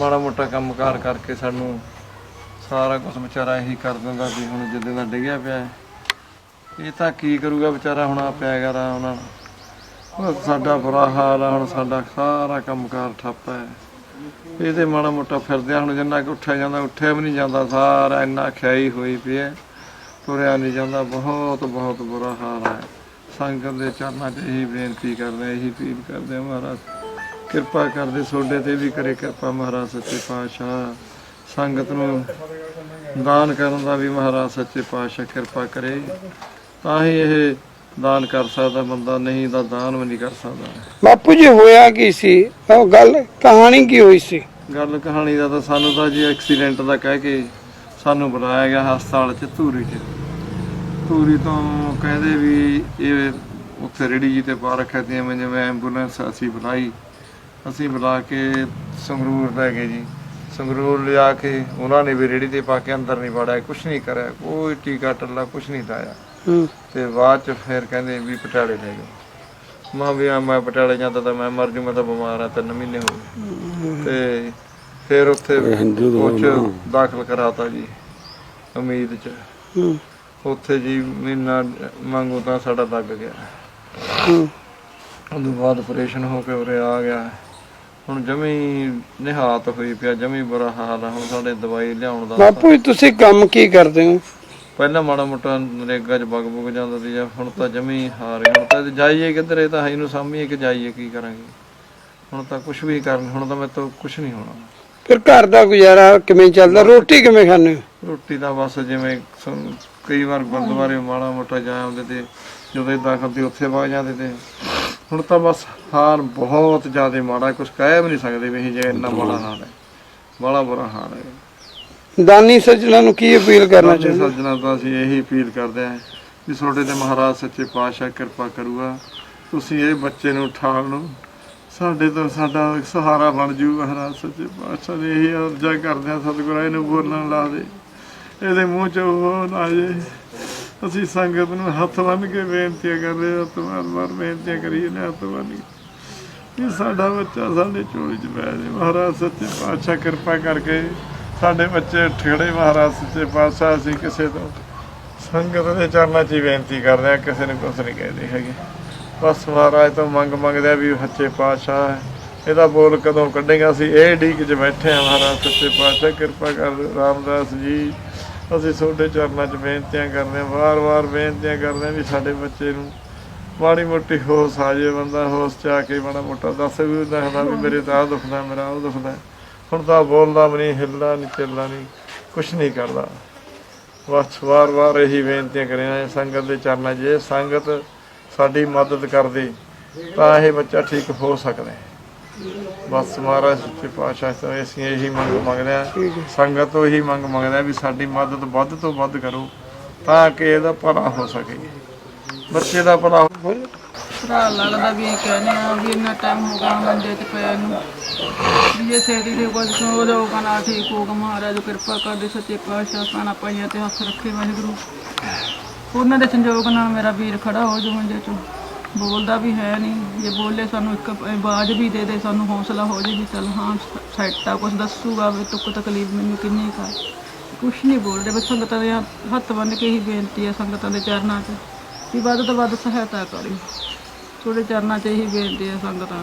ਮਾੜਾ ਮੋਟਾ ਕੰਮਕਾਰ ਕਰਕੇ ਸਾਨੂੰ ਸਾਰਾ ਕੁਝ ਵਿਚਾਰਾ ਇਹੀ ਕਰ ਦਿੰਦਾ ਵੀ ਹੁਣ ਜਿੱਦਾਂ ਦਾ ਡਿੱਗਿਆ ਪਿਆ ਹੈ। ਇਹ ਤਾਂ ਕੀ ਕਰੂਗਾ ਵਿਚਾਰਾ ਹੁਣ ਆ ਪਿਆ ਹੈਗਾ ਰਾ ਉਹਨਾਂ ਉਹ ਸਾਡਾ ਬੁਰਾ ਹਾਲ ਆ ਹੁਣ ਸਾਡਾ ਸਾਰਾ ਕੰਮਕਾਰ ਠੱਪ ਹੈ। ਇਹ ਤੇ ਮਾੜਾ ਮੋਟਾ ਫਿਰਦੇ ਹੁਣ ਜਿੰਨਾ ਕਿ ਉੱਠਿਆ ਜਾਂਦਾ ਉੱਠਿਆ ਵੀ ਨਹੀਂ ਜਾਂਦਾ ਸਾਰਾ ਇੰਨਾ ਖਿਆਈ ਹੋਈ ਪਿਆ ਤੁਰਿਆ ਨਹੀਂ ਜਾਂਦਾ ਬਹੁਤ ਬਹੁਤ ਬੁਰਾ ਹਾਲ ਹੈ। ਸੰਗਤ ਦੇ ਚਰਨਾਂ 'ਚ ਇਹੀ ਬੇਨਤੀ ਕਰਦੇ ਹਾਂ, ਇਹੀ ਅਪੀਲ ਕਰਦੇ ਹਾਂ ਮਹਾਰਾਜ। ਕਿਰਪਾ ਕਰਦੇ ਸੋਡੇ ਤੇ ਵੀ ਕਰੇ ਕਿਰਪਾ ਮਹਾਰਾਜ ਸੱਚੇ ਪਾਤਸ਼ਾਹ। ਸੰਗਤ ਨੂੰ ਦਾਨ ਕਰਨ ਦਾ ਵੀ ਮਹਾਰਾਜ ਸੱਚੇ ਪਾਤਸ਼ਾਹ ਕਿਰਪਾ ਕਰੇ। ਤਾਂ ਹੀ ਇਹ ਦਾਨ ਕਰ ਸਕਦਾ ਬੰਦਾ ਨਹੀਂ ਤਾਂ ਦਾਨ ਵੀ ਨਹੀਂ ਕਰ ਸਕਦਾ। ਬਾਪੂ ਜੀ ਹੋਇਆ ਕੀ ਸੀ? ਉਹ ਗੱਲ ਕਹਾਣੀ ਕੀ ਹੋਈ ਸੀ? ਗੱਲ ਕਹਾਣੀ ਦਾ ਤਾਂ ਸਾਨੂੰ ਤਾਂ ਜੀ ਐਕਸੀਡੈਂਟ ਦਾ ਕਹਿ ਕੇ ਸਾਨੂੰ ਬੁਲਾਇਆ ਗਿਆ ਹਸਪਤਾਲ ਚ ਧੂਰੀ ਚ ਧੂਰੀ ਤੋਂ ਕਹਿੰਦੇ ਵੀ ਇਹ ਉੱਥੇ ਰੇੜੀ ਜੀ ਤੇ ਪਾ ਰੱਖਿਆ ਤੇ ਜਿਵੇਂ ਐਂਬੂਲੈਂਸ ਅਸੀਂ ਬੁਲਾਈ। ਅਸੀਂ ਬੁਲਾ ਕੇ ਸੰਗਰੂਰ ਲੈ ਗਏ ਜੀ। ਸੰਗਰੂਰ ਲਿਆ ਕੇ ਉਹਨਾਂ ਨੇ ਵੀ ਰੇੜੀ ਤੇ ਪਾ ਕੇ ਅੰਦਰ ਨਹੀਂ ਵੜਿਆ ਕੁਛ ਨਹੀਂ ਕਰਿਆ ਕੋਈ ਟੀਕਾ ਟੱਲਾ ਕੁਛ ਨਹੀਂ ਲਾਇਆ। ਤੇ ਬਾਅਦ ਚ ਫਿਰ ਕਹਿੰਦੇ ਵੀ ਪਟਿਆਲੇ ਲੈ ਜਾਓ ਮਾਂ ਵੀ ਆ ਮੈਂ ਪਟਿਆਲੇ ਜਾਂਦਾ ਤਾਂ ਮੈਂ ਮਰ ਜੂ ਮੈਂ ਤਾਂ ਬਿਮਾਰ ਆ ਤਿੰਨ ਮਹੀਨੇ ਹੋ ਗਏ। ਤੇ ਫਿਰ ਉੱਥੇ ਕੁਝ ਦਾਖਲ ਕਰਾਤਾ ਜੀ ਉਮੀਦ ਚ। ਉੱਥੇ ਜੀ ਮਹੀਨਾ ਮੰਗੋ ਤਾਂ ਸਾਡਾ ਲੱਗ ਗਿਆ। ਉਦੋਂ ਬਾਅਦ ਆਪਰੇਸ਼ਨ ਹੋ ਕੇ ਉਰੇ ਆ ਗਿਆ। ਹੁਣ ਜਮੀ ਨਿਹਾਤ ਹੋਈ ਪਿਆ ਜਮੀ ਬੁਰਾ ਹਾਲ ਆ। ਹੁਣ ਸਾਡੇ ਦਵਾਈ ਲਿਆਉਣ ਦਾ ਬਾਪੂ ਜੀ ਤੁਸੀਂ ਕੰਮ ਕੀ ਕਰਦੇ ਹੋ? ਪਹਿਲਾਂ ਮਾੜਾ ਮੋਟਾ ਨਰੇਗਾ ਚ ਬਗ ਬੁਗ ਜਾਂਦਾ ਸੀ ਜਾਂ ਹੁਣ ਤਾਂ ਜਮੀ ਹਾਰ ਹੁਣ ਤਾਂ ਜਾਈਏ ਕਿੱਧਰ ਇਹ ਤਾਂ ਹੈ ਨੂੰ ਸਾਹਮਣੇ ਕਿ ਜਾਈਏ ਕੀ ਕਰਾਂਗੇ? ਹੁਣ ਤਾਂ ਕੁਝ ਵੀ ਕਰਨ ਹੁਣ ਤਾਂ ਮੇਰੇ ਤੋਂ ਕੁਝ ਨਹੀਂ ਹੋਣਾ। ਫਿਰ ਘਰ ਦਾ ਗੁਜ਼ਾਰਾ ਕਿਵੇਂ ਚੱਲਦਾ? ਰੋਟੀ ਕਿਵੇਂ ਖਾਂਦੇ ਹੋ? ਰੋਟੀ ਦਾ ਬਸ ਜਿਵੇਂ ਕਈ ਵਾਰ ਗੁਰਦੁਆਰੇ ਮਾੜਾ ਮੋਟਾ ਜਾ ਆਉਂਦੇ ਤੇ ਜਦੋਂ ਇਦਾਂ ਕਰਦੇ ਉੱਥੇ ਵਗ ਜਾਂਦੇ ਤੇ ਹੁਣ ਤਾਂ ਬਸ ਹਾਲ ਬਹੁਤ ਜ਼ਿਆਦਾ ਮਾੜਾ ਕੁਝ ਕਹਿ ਵੀ ਨਹੀਂ ਸਕਦੇ ਵੀ ਇਹ ਜੇ ਇੰਨਾ ਮਾੜਾ ਹਾਲ ਹੈ। ਬੜਾ ਬੁਰਾ ਹਾਲ ਹੈ। ਦਾਨੀ ਸੱਜਣਾ ਨੂੰ ਕੀ ਅਪੀਲ ਕਰਨਾ ਚਾਹੁੰਦੇ? ਸੱਜਣਾ ਤਾਂ ਅਸੀਂ ਇਹੀ ਅਪੀਲ ਕਰਦੇ ਹਾਂ ਵੀ ਤੁਹਾਡੇ ਤੇ ਮਹਾਰਾਜ ਸੱਚੇ ਪਾਤਸ਼ਾਹ ਕਿਰਪਾ ਕਰੂਗਾ। ਤੁਸੀਂ ਇਹ ਬੱਚੇ ਨੂੰ ਉਠਾਲ ਲਓ ਸਾਡੇ ਤੋਂ ਸਾਡਾ ਸਹਾਰਾ ਬਣ ਜੂ ਮਹਾਰਾਜ ਸੱਚੇ ਪਾਤਸ਼ਾਹ ਨੇ ਇਹੀ ਅਰਜ਼ਾ ਕਰਦੇ ਹਾਂ ਸਤਿਗੁਰਾਂ ਇਹਨੂੰ ਬੋਲਣ ਲਾ ਦੇ। ਇਹਦੇ ਮੂੰਹ ਚੋਂ ਨਾ ਜੇ। ਅਸੀਂ ਸੰਗਤ ਨੂੰ ਹੱਥ ਬੰਨ ਕੇ ਬੇਨਤੀਆਂ ਕਰਦੇ ਹਾਂ ਤੁਮਾਰ ਮਾਰ ਬੇਨਤੀਆਂ ਕਰੀਏ ਨੇ ਹੱਥ ਬੰਨ ਕੇ। ਇਹ ਸਾਡਾ ਬੱਚਾ ਸਾਡੇ ਝੋਲੀ 'ਚ ਪੈ ਜੇ। ਮਹਾਰਾਜ ਸੱਚੇ ਪਾਤਸ਼ਾਹ ਕਿਰਪਾ ਕਰਕੇ ਸਾਡੇ ਬੱਚੇ ਠੇੜੇ ਮਹਾਰਾਜ ਸੱਚੇ ਪਾਤਸ਼ਾਹ, ਅਸੀਂ ਕਿਸੇ ਤੋਂ ਸੰਗਤ ਦੇ ਚਰਨਾਂ 'ਚ ਹੀ ਬੇਨਤੀ ਕਰਦੇ ਹਾਂ, ਕਿਸੇ ਨੂੰ ਕੁਛ ਨਹੀਂ ਕਹਿੰਦੇ ਹੈਗੇ। ਬਸ ਮਹਾਰਾਜ ਤੋਂ ਮੰਗ ਮੰਗਦੇ ਆ ਵੀ ਸੱਚੇ ਪਾਤਸ਼ਾਹ ਇਹਦਾ ਬੋਲ ਕਦੋਂ ਕੱਢੇਗਾ? ਅਸੀਂ ਇਹ ਢੀਕ 'ਚ ਬੈਠੇ ਆ ਮਹਾਰਾਜ ਸੱਚੇ ਪਾਤਸ਼ਾਹ, ਕਿਰਪਾ ਕਰ ਰਾਮਦਾਸ ਜੀ। ਅਸੀਂ ਤੁਹਾਡੇ ਚਰਨਾਂ 'ਚ ਬੇਨਤੀਆਂ ਕਰਦੇ ਹਾਂ, ਵਾਰ-ਵਾਰ ਬੇਨਤੀਆਂ ਕਰਦੇ ਹਾਂ ਵੀ ਸਾਡੇ ਬੱਚੇ ਨੂੰ ਮਾੜੀ ਮੋਟੀ ਹੋਸ਼ ਆ ਜੇ ਬੰਦਾ, ਹੋਸ਼ ਚ ਆ ਕੇ ਮਾੜਾ ਮੋਟਾ ਦੱਸ ਵੀ ਦੱਸਦਾ ਵੀ ਮੇਰੇ ਤਾਂ ਆਹ ਦੁਖਦਾ, ਮੇਰਾ ਉਹ ਦੁਖਦਾ। ਹੁਣ ਤਾਂ ਬੋਲਦਾ ਵੀ ਨਹੀਂ, ਹਿੱਲਦਾ ਨਹੀਂ ਚੱਲਦਾ ਨਹੀਂ, ਕੁਛ ਨਹੀਂ ਕਰਦਾ। ਬਸ ਵਾਰ-ਵਾਰ ਇਹੀ ਬੇਨਤੀਆਂ ਕਰਿਆ ਸੰਗਤ ਦੇ ਚਰਨਾਂ 'ਚ ਜੇ ਸੰਗਤ ਸਾਡੀ ਮਦਦ ਕਰਦੇ ਤਾਂ ਇਹ ਬੱਚਾ ਠੀਕ ਹੋ ਸਕਦਾ ਹੈ। ਬਸ ਮਹਾਰਾਜ ਸੱਚੇ ਪਾਤਸ਼ਾਹ ਤੋਂ ਅਸੀਂ ਇਹੀ ਮੰਗ ਮੰਗਦੇ ਆ ਸੰਗਤ ਤੋਂ ਇਹੀ ਮੰਗ ਮੰਗਦੇ ਆ ਵੀ ਸਾਡੀ ਮਦਦ ਵੱਧ ਤੋਂ ਵੱਧ ਕਰੋ ਤਾਂ ਕਿ ਇਹਦਾ ਭਲਾ ਹੋ ਸਕੇ। ਬੱਚੇ ਦਾ ਭਲਾ ਹੋ ਭਰਾ ਲੱਗਦਾ ਵੀ ਇਹ ਕਹਿੰਦੇ ਆ ਵੀ ਇੰਨਾ ਟਾਈਮ ਹੋ ਗਿਆ ਮੰਜੇ ਤੇ ਪਿਆ ਨੂੰ। ਵੀ ਇਹ ਸੇਦੀ ਦੇ ਕੁਝ ਸੋ ਜਾਊਗਾ ਨਾ ਠੀਕ ਹੋਊਗਾ ਮਹਾਰਾਜ ਕਿਰਪਾ ਕਰਦੇ ਸੱਚੇ ਪਾਤਸ਼ਾਹ ਪਾਣਾ ਪਾਈਆਂ ਤੇ ਹੱਥ ਰੱਖੇ ਵਾਹਿਗੁਰੂ। ਉਹਨਾਂ ਦੇ ਸੰਜੋਗ ਨਾਲ ਮੇਰਾ ਵੀਰ ਖੜਾ ਹੋ ਜੂ ਮੰਜੇ ਚੋਂ। ਬੋਲਦਾ ਵੀ ਹੈ ਨਹੀਂ। ਜੇ ਬੋਲੇ ਸਾਨੂੰ ਇੱਕ ਆਵਾਜ਼ ਵੀ ਦੇ ਦੇ, ਸਾਨੂੰ ਹੌਸਲਾ ਹੋ ਜੇ ਵੀ ਚੱਲ ਹਾਂ, ਸੈੱਟ ਆ ਕੁਝ ਦੱਸੂਗਾ ਵੀ ਤੁੱਕ ਤਕਲੀਫ ਮੈਨੂੰ ਕਿੰਨੀ ਕਾ ਕੁਛ ਨਹੀਂ ਬੋਲਦੇ, ਬਸ ਸੰਗਤਾਂ ਦੇ ਹੱਥ ਬੰਨ ਕੇ ਹੀ ਬੇਨਤੀ ਹੈ ਸੰਗਤਾਂ ਦੇ ਚਰਨਾਂ 'ਚ ਵੀ ਵੱਧ ਤੋਂ ਵੱਧ ਸਹਾਇਤਾ ਕਰੀ ਤੁਹਾਡੇ ਚਰਨਾਂ 'ਚ ਇਹੀ ਬੇਨਤੀ ਹੈ ਸੰਗਤਾਂ ਦੀ।